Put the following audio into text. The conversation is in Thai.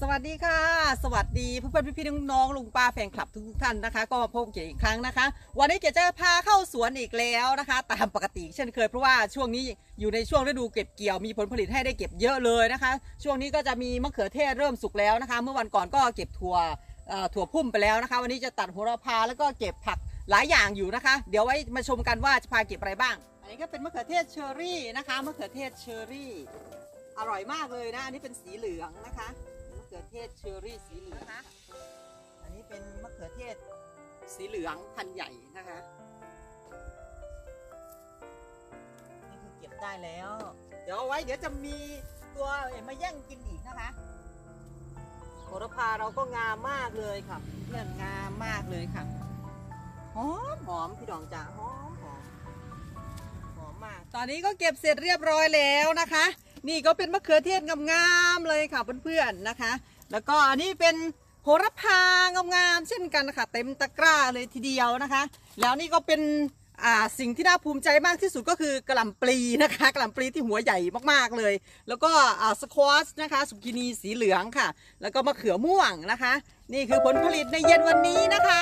สวัสดีค่ะ สวัสดีเพื่อนๆพี่ๆน้องๆลุงป้าแฟนคลับทุกท่านนะคะ ก็มาพบกันอีกครั้งนะคะ วันนี้เก๋จะพาเข้าสวนอีกแล้วนะคะ ตามปกติเช่นเคยเพราะว่าช่วงนี้อยู่ในช่วงฤดูเก็บเกี่ยวมีผลผลิตให้ได้เก็บเยอะเลยนะคะ ช่วงนี้ก็จะมีมะเขือเทศเริ่มสุกแล้วนะคะ เมื่อวันก่อนก็เก็บถั่วถั่วพุ่มไปแล้วนะคะ วันนี้จะตัดโหระพาแล้วก็เก็บผักหลายอย่างอยู่นะคะ เดี๋ยวไว้มาชมกันว่าจะพาเก็บอะไรบ้าง อันนี้ก็เป็นมะเขือเทศเชอรี่นะคะมะเขือเทศเชอรี่ อร่อยมากเลยนะอันนี้เป็นสีเหลืองนะคะ ขือเทศเชอรี่สีเหลืองนะคะ อันนี้เป็นมะเขือเทศสีเหลืองพันธุ์ใหญ่นะคะ นี่คือเก็บได้แล้ว เดี๋ยวเอาไว้เดี๋ยวจะมีตัวเอ็มมาแย่งกินอีกนะคะโหระพาเราก็งามมากเลยค่ะเพื่อนงามมากเลยค่ะหอมหอมพี่ดองจ๋าหอมหอมหอมมาก ตอนนี้ก็เก็บเสร็จเรียบร้อยแล้วนะคะ นี่ก็เป็นมะเขือเทศงามๆเลยค่ะเพื่อนๆนะคะ แล้วก็อันนี้เป็นโหระพางามๆเช่นกันนะคะเต็มตะกร้าเลยทีเดียวนะคะ แล้วนี่ก็เป็นอ่าสิ่งที่น่าภูมิใจมากที่สุดก็คือกระหล่ำปลีนะคะกระหล่ำปลีที่หัวใหญ่มากๆเลย แล้วก็อ่าสควอชนะคะสุกินีสีเหลืองค่ะ แล้วก็มะเขือม่วงนะคะ นี่คือผลผลิตในเย็นวันนี้นะคะ